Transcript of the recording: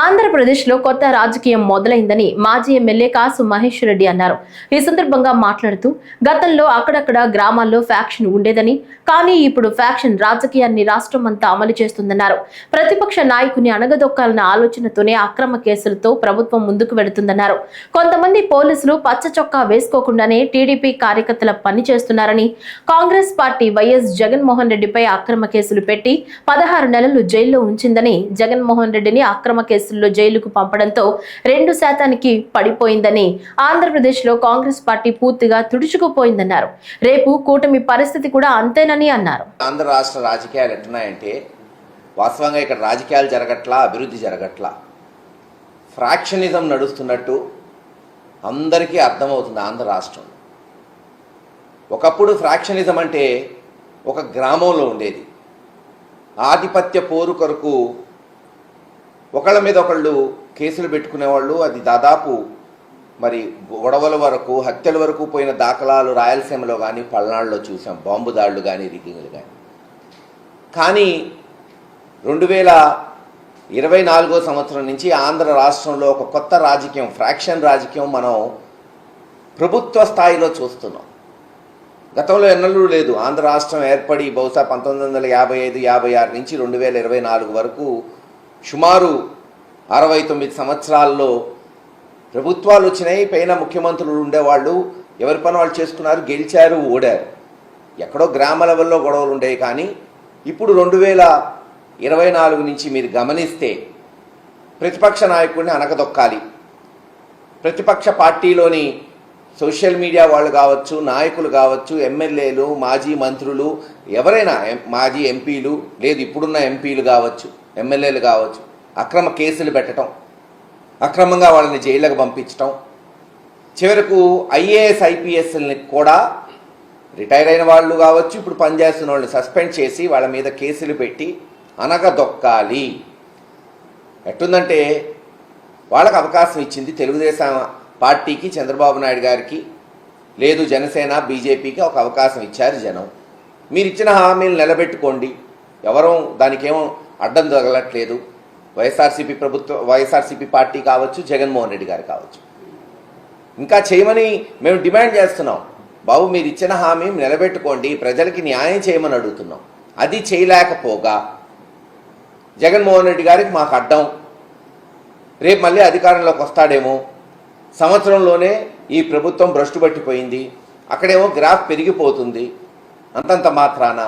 ఆంధ్రప్రదేశ్లో కొత్త రాజకీయం మొదలైందని మాజీ ఎమ్మెల్యే కాసు మహేష్ రెడ్డి అన్నారు. ఈ సందర్భంగా మాట్లాడుతూ గతంలో అక్కడక్కడ గ్రామాల్లో ఫ్యాక్షన్ ఉండేదని కానీ ఇప్పుడు ఫ్యాక్షన్ రాజకీయాన్ని రాష్ట్రం అంతా అమలు చేస్తుందన్నారు. ప్రతిపక్ష నాయకుని అణగదొక్కాలన్న ఆలోచనతోనే అక్రమ కేసులతో ప్రభుత్వం ముందుకు వెడుతుందన్నారు కొంతమంది పోలీసులు పచ్చ చొక్కా వేసుకోకుండానే టీడీపీ కార్యకర్తల పని చేస్తున్నారని కాంగ్రెస్ పార్టీ వైఎస్ జగన్మోహన్ రెడ్డిపై అక్రమ కేసులు పెట్టి పదహారు నెలలు జైల్లో ఉంచిందని జగన్మోహన్ రెడ్డిని అక్రమ కేసుల్లో జైలుకు పంపడంతో రెండు శాతానికి పడిపోయిందని ఆంధ్రప్రదేశ్లో కాంగ్రెస్ పార్టీ పూర్తిగా తుడుచుకుపోయిందన్నారు. రేపు కూటమి పరిస్థితి కూడా అంతేనని అన్నారు. ఆంధ్ర రాష్ట్ర రాజకీయాలు ఎట్లున్నాయంటే వాస్తవంగా ఇక్కడ రాజకీయాలు జరగట్లా అభివృద్ధి జరగట్లా. ఫ్రాక్షనిజం నడుస్తున్నట్టు అందరికీ అర్థమవుతుంది ఆంధ్ర రాష్ట్రం. ఒకప్పుడు ఫ్రాక్షనిజం అంటే ఒక గ్రామంలో ఉండేది. ఆధిపత్య పోరు కొరకు ఒకళ్ళ మీద ఒకళ్ళు కేసులు పెట్టుకునేవాళ్ళు. అది దాదాపు మరి గొడవల వరకు హత్యల వరకు పోయిన దాఖలాలు రాయలసీమలో కానీ పల్నాడులో చూసాం. బాంబు దాడులు కానీ రిగ్గింగ్లు కానీ కానీ రెండు వేల ఇరవై నాలుగో సంవత్సరం నుంచి ఆంధ్ర రాష్ట్రంలో ఒక కొత్త రాజకీయం ఫ్రాక్షన్ రాజకీయం మనం ప్రభుత్వ స్థాయిలో చూస్తున్నాం. గతంలో ఎన్నడూ లేదు. ఆంధ్ర రాష్ట్రం ఏర్పడి బహుశా పంతొమ్మిది వందల యాభై ఐదు యాభై ఆరు నుంచి రెండు వేల ఇరవై నాలుగు వరకు సుమారు అరవై తొమ్మిది సంవత్సరాల్లో ప్రభుత్వాలు వచ్చినాయి పైన ముఖ్యమంత్రులు ఉండేవాళ్ళు ఎవరి పని వాళ్ళు చేసుకున్నారు గెలిచారు ఓడారు. ఎక్కడో గ్రామ లెవెల్లో గొడవలు ఉండేవి కానీ ఇప్పుడు రెండు వేల ఇరవై నాలుగు నుంచి మీరు గమనిస్తే ప్రతిపక్ష నాయకుడిని అనకదొక్కాలి ప్రతిపక్ష పార్టీలోని సోషల్ మీడియా వాళ్ళు కావచ్చు నాయకులు కావచ్చు ఎమ్మెల్యేలు మాజీ మంత్రులు ఎవరైనా మాజీ ఎంపీలు లేదు ఇప్పుడున్న ఎంపీలు కావచ్చు ఎమ్మెల్యేలు కావచ్చు అక్రమ కేసులు పెట్టడం అక్రమంగా వాళ్ళని జైళ్ళకు పంపించటం. చివరకు ఐఏఎస్ ఐపీఎస్ని కూడా రిటైర్ అయిన వాళ్ళు కావచ్చు ఇప్పుడు పనిచేస్తున్న వాళ్ళని సస్పెండ్ చేసి వాళ్ళ మీద కేసులు పెట్టి అనగదొక్కాలి. ఎట్టుందంటే వాళ్ళకి అవకాశం ఇచ్చింది తెలుగుదేశం పార్టీకి చంద్రబాబు నాయుడు గారికి. లేదు జనసేన బీజేపీకి ఒక అవకాశం ఇచ్చారు జనం. మీరు ఇచ్చిన హామీలు నిలబెట్టుకోండి. ఎవరూ దానికేమో అడ్డం తగలట్లేదు. వైఎస్ఆర్సీపీ ప్రభుత్వం వైఎస్ఆర్సీపీ పార్టీ కావచ్చు జగన్మోహన్ రెడ్డి గారు కావచ్చు. ఇంకా చేయమని మేము డిమాండ్ చేస్తున్నాం. బాబు మీరు ఇచ్చిన హామీ నిలబెట్టుకోండి. ప్రజలకి న్యాయం చేయమని అడుగుతున్నాం. అది చేయలేకపోగా జగన్మోహన్ రెడ్డి గారికి మాకు అడ్డం. రేపు మళ్ళీ అధికారంలోకి వస్తాడేమో. సంవత్సరంలోనే ఈ ప్రభుత్వం భ్రష్టు పట్టిపోయింది. అక్కడేమో గ్రాఫ్ పెరిగిపోతుంది. అంతంత మాత్రాన